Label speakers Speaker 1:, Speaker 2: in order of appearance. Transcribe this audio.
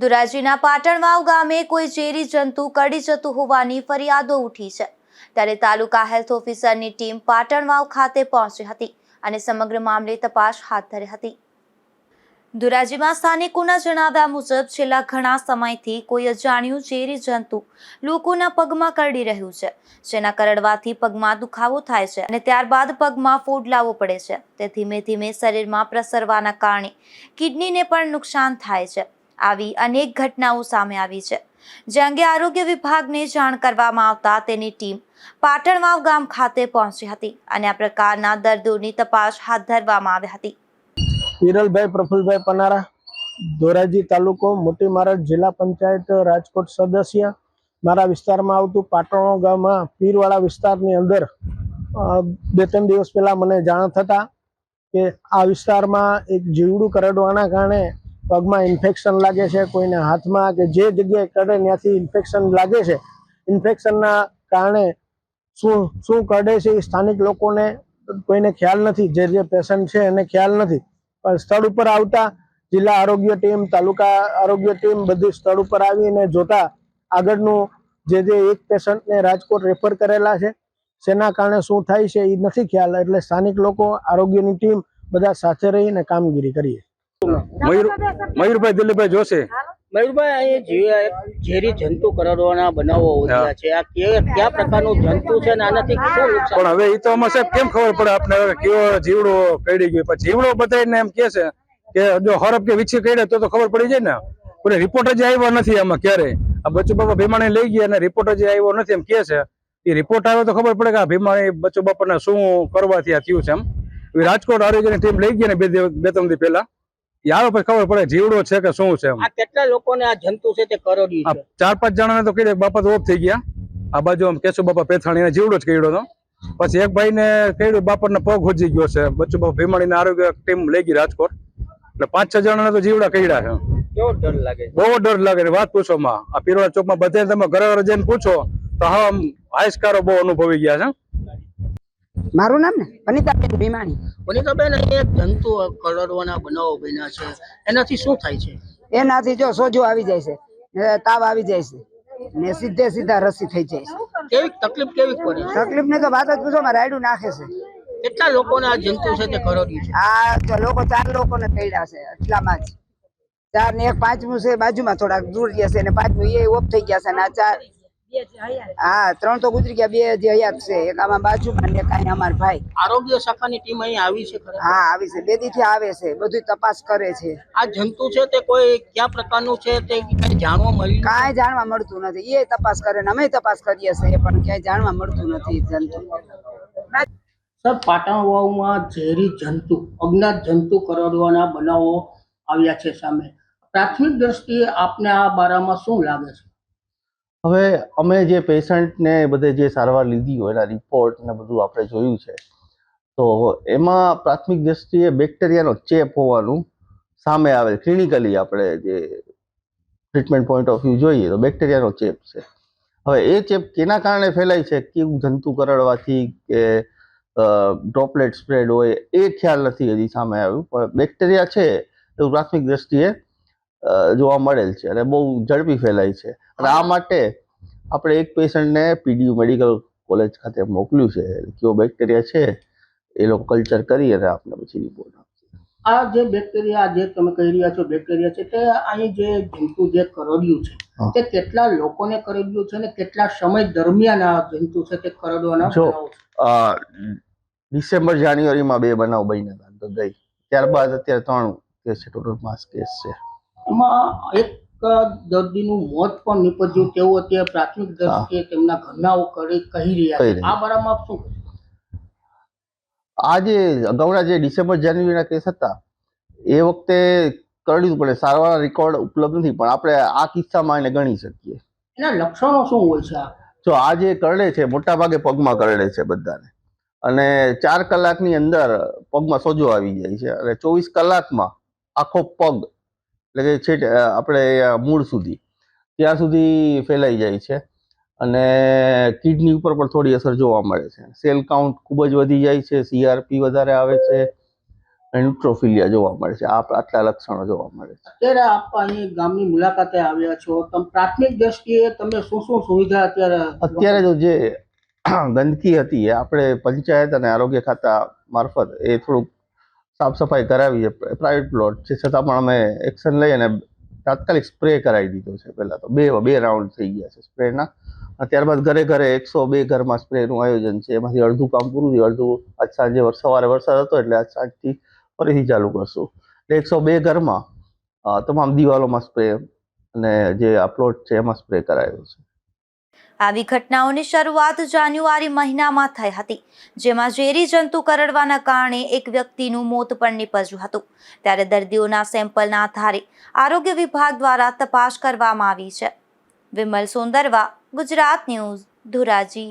Speaker 1: ધોરાજીના પાટણવાવ ગામે કોઈ ઝેરી જંતુ કડી જતું હોવાની ફરિયાદો ઉઠી છે. ત્યારે તાલુકા હેલ્થ ઓફિસરની ટીમ પાટણવાવ ખાતે પહોંચી હતી અને સમગ્ર મામલે તપાસ હાથ ધરી હતી. ધોરાજીમાં સ્થાનિકોના જણાવ્યા મુજબ છેલ્લા ઘણા સમયથી કોઈ અજાણ્યું ઝેરી જંતુ લોકોના પગમાં કરડી રહ્યું છે, જેના કરડવાથી પગમાં દુખાવો થાય છે અને ત્યારબાદ પગમાં ફૂડ લાવવો પડે છે. તે ધીમે ધીમે શરીરમાં પ્રસરવાના કારણે કિડનીને પણ નુકસાન થાય છે. આવી અનેક ઘટનાઓ સામે આવી છે. જે અંગે આરોગ્ય વિભાગને જાણ કરવામાં આવતા તેની ટીમ પાટણવાવ ગામ ખાતે પહોંચી હતી અને આ પ્રકારના દર્દોની તપાસ હાથ ધરવામાં આવી હતી.
Speaker 2: વિરલભાઈ પ્રફુલભાઈ પનારા, ધોરાજી તાલુકો, મોટી મારડ જિલ્લા પંચાયત, રાજકોટ સદસ્ય. મારા વિસ્તારમાં આવતું પાટણો ગામમાં પીરવાળા વિસ્તારની અંદર બે ત્રણ દિવસ પહેલાં મને જાણ થતા કે આ વિસ્તારમાં એક જીવડું કરડવાના કારણે પગમાં ઇન્ફેક્શન લાગે છે, કોઈને હાથમાં કે જે જગ્યાએ કરડે ત્યાંથી ઇન્ફેક્શન લાગે છે. ઇન્ફેક્શનના કારણે શું શું કરડે છે એ સ્થાનિક લોકોને કોઈને ખ્યાલ નથી, જે જે પેશન્ટ છે એને ખ્યાલ નથી. પણ સ્થળ ઉપર આવતા જિલ્લા આરોગ્ય ટીમ, તાલુકા આરોગ્ય ટીમ બધી સ્થળ ઉપર આવીને જોતા આગળનું જે જે એક પેશન્ટને રાજકોટ રેફર કરેલા છે તેના કારણે શું થાય છે એ નથી ખ્યાલ. એટલે સ્થાનિક લોકો, આરોગ્યની ટીમ બધા સાથે રહીને કામગીરી કરીએ.
Speaker 3: મયુરભાઈ દિલીપભાઈ જોશે?
Speaker 4: મયુરભાઈ અહીં ઝેરી જંતુ કરડવાના બનાવો છે. આ કયા પ્રકારનું જંતુ છે અને આનાથી શું નુકસાન
Speaker 3: પણ હવે એ તો સાહેબ કેમ ખબર પડે? આપણે હવે કેવો જીવડો કઈડી ગયો? પણ જીવડો બતાવીને એમ કે છે કે જો હરફ કે વીછી કઈડે તો તો ખબર પડી જાય ને. પણ રિપોર્ટ જ આવ્યો નથી આમાં ક્યારે. આ બચ્ચુ બાપા ભીમાણી લઈ ગયા અને રિપોર્ટ જ આવ્યો નથી એમ કે છે. એ રિપોર્ટ આવ્યો તો ખબર પડે કે આ ભીમાણી બચ્ચુ બાપાને શું કરવાથી આ થયું છે એમ. રાજકોટ આરોગ્યની ટીમ લઈ ગઈ ને બે ત્રણ દિવસ પહેલા. આવે પછી ખબર પડે જીવડો છે કે શું છે
Speaker 4: આ કેટલા લોકોને આ જંતુ છે તે
Speaker 3: કરોડી
Speaker 4: છે?
Speaker 3: ચાર પાંચ જણાને તો કીધે બાપા તો ઓફ થઈ ગયા. આ બાજુ આમ કેશુ બાપા પેથાણી એને જીવડો જ કર્યો હતો પછી એક ભાઈને કહ્યું બાપરને પગ હોજી ગયો છે. બચ્ચું બાપા ભીમાણીને આરોગ્ય ટીમ લઈ ગઈ રાજકોટ. એટલે પાંચ છ જણાને તો જીવડા કર્યા છે.
Speaker 4: કેવો ડર લાગે?
Speaker 3: બહુ ડર લાગે વાત પૂછો માં. આ પીરોડા ચોકમાં બધે તમે ઘરે ઘરે જઈને પૂછો તો હા આમ આયસ્કારો બહુ અનુભવી ગયા છે.
Speaker 5: મારું નામ ને? અનિતાબેન ભીમાણી.
Speaker 4: અનિતાબેન એ જંતુ કરડવાના બનાવો બન્યા છે. એનાથી શું થાય છે?
Speaker 5: એનાથી જો સોજો આવી જાય છે. તાવ આવી જાય છે. ને સીધે સીધા રસી થઈ જાય છે.
Speaker 4: કેવી તકલીફ કેવી પડે?
Speaker 5: તકલીફ ને તો વાત જ પૂછો રાયડું નાખે છે.
Speaker 4: કેટલા લોકોને આ જંતુ છે તે કરડ્યું છે?
Speaker 5: આ તો લોકો ચાર લોકોને પડ્યા છે એટલામાં જ. ચાર ને એક પાંચમું છે બાજુમાં થોડાક દૂર ગયા છે ને પાંચમું એ ઓફ થઈ ગયા છે ને આ ચાર હા ત્રણ તો ગુજરી ગયા બે જે હયાત છે. એક આમાં બાજુ અને એક અહીંયા અમાર ભાઈ.
Speaker 4: આરોગ્ય શાખાની ટીમ અહીં આવી છે
Speaker 5: હા આવી છે. બે દીથી આવે છે. બધું તપાસ કરે છે.
Speaker 4: આ જંતુ છે તે કોઈ કયા પ્રકારનું છે તે કઈ જાણવા મળ્યું
Speaker 5: કાંઈ જાણવા મળતું નથી. એ તપાસ કરે ને અમે તપાસ કરીએ છીએ પણ ક્યાંય જાણવા મળતું નથી જંતુ.
Speaker 4: સર પાટણવાઉમાં ઝેરી જંતુ અજ્ઞાત જંતુ કરડવાના બનાવો આવ્યા છે સામે. પ્રાથમિક દ્રષ્ટિએ આપને આ બારામાં શું લાગે છે?
Speaker 6: હવે અમે જે પેશન્ટને બધે જે સારવાર લીધી હોય, એના રિપોર્ટ ને બધું આપણે જોયું છે, તો એમાં પ્રાથમિક દ્રષ્ટિએ બેક્ટેરિયાનો ચેપ હોવાનું સામે આવે ક્લિનિકલી આપણે જે ટ્રીટમેન્ટ પોઈન્ટ ઓફ વ્યૂ જોઈએ, તો બેક્ટેરિયાનો ચેપ છે. હવે એ ચેપ કેના કારણે ફેલાય છે? કેવું જંતુ કરડવાથી કે ડ્રોપલેટ સ્પ્રેડ હોય, એ ખ્યાલ નથી હજી સામે આવ્યું, પણ બેક્ટેરિયા છે, એવું પ્રાથમિક દ્રષ્ટિએ જોવા મળેલ છે અને બહુ ઝડપી ફેલાય છે. અને આ માટે આપણે એક પેશન્ટને પીડીયુ મેડિકલ કોલેજ ખાતે મોકલ્યું છે. કયો બેક્ટેરિયા છે એ લોકો કલ્ચર કરી અને આપને પછી રિપોર્ટ આપશે.
Speaker 4: આ જે બેક્ટેરિયા જે તમે કહી રહ્યા છો બેક્ટેરિયા છે તે અહીં જે જંતુ જે કરડ્યું છે તે કેટલા લોકોને કરડ્યું છે અને કેટલા સમય દરમિયાન આ જંતુ છે તે કરડવાના
Speaker 6: જો. અ, ડિસેમ્બર જાન્યુઆરીમાં બે બનાવ બન્યા હતા. તો ગઈ. ત્યારબાદ અત્યારે ત્રણ કેસ છે ટોટલ પાંચ કેસ છે.
Speaker 4: એમાં એક દર્દીનું મોત પણ નીપજ્યું. તેવું અત્યારે પ્રાથમિક દ્રષ્ટિએ તેમના ઘરનાઓ કરી કહી રહ્યા છે. આ બારામાં આપ શું
Speaker 6: આજે અગાઉના જે ડિસેમ્બર જાન્યુઆરીના કેસ હતા એ વખતે કરડી પડે સારવાર રેકોર્ડ ઉપલબ્ધ નથી. પણ આપણે આ કિસ્સામાં એને ગણી શકીએ.
Speaker 4: એના લક્ષણો શું હોય છે
Speaker 6: જો આ જે કરડે છે મોટા ભાગે પગમાં કરડે છે બધાને. અને ચાર કલાકની અંદર પગમાં સોજો આવી જાય છે. અને ચોવીસ કલાકમાં આખો પગ એટલે કે છેટ આપણે મૂળ સુધી. ત્યાં સુધી ફેલાઈ જાય છે. અને કિડની ઉપર પણ થોડી અસર જોવા મળે છે. સેલ કાઉન્ટ ખૂબ જ વધી જાય છે. સીઆરપી વધારે આવે છે. ન્યુટ્રોફિલિયા જોવા મળે છે. આ આટલા લક્ષણો જોવા મળે છે.
Speaker 4: અત્યારે આપ અહીં ગામની મુલાકાતે આવ્યા છો. તમે પ્રાથમિક દ્રષ્ટિએ તમે શું શું સુવિધા અત્યારે
Speaker 6: અત્યારે તો જે ગંદકી હતી એ આપણે પંચાયત અને આરોગ્ય ખાતા મારફત એ થોડુંક સાફ સફાઈ કરાવી પ્રાઇવેટ પ્લોટ છે છતાં પણ અમે એક્શન લઈ અને તાત્કાલિક સ્પ્રે કરાવી દીધો છે પહેલાં તો. બે બે રાઉન્ડ થઈ ગયા છે સ્પ્રેના ત્યારબાદ ઘરે ઘરે એકસો બે ઘરમાં સ્પ્રેનું આયોજન છે. એમાંથી અડધું કામ પૂરું થયું. અડધું આજ સાંજે સવારે વરસાદ હતો એટલે આજ સાંજથી ફરીથી ચાલુ કરશું. એટલે એકસો બે ઘરમાં તમામ દિવાલોમાં સ્પ્રે અને જે આ પ્લોટ છે એમાં સ્પ્રે કરાયો છે.
Speaker 1: આવી ઘટનાઓની શરૂઆત જાન્યુઆરી મહિનામાં થઈ હતી, જેમાં ઝેરી જંતુ કરડવાના કારણે એક વ્યક્તિનું મોત પણ નીપજ્યું હતું. ત્યારે દર્દીઓના સેમ્પલના આધારે આરોગ્ય વિભાગ દ્વારા તપાસ કરવામાં આવી છે. વિમલ સુંદરવા, ગુજરાત ન્યૂઝ, ધોરાજી.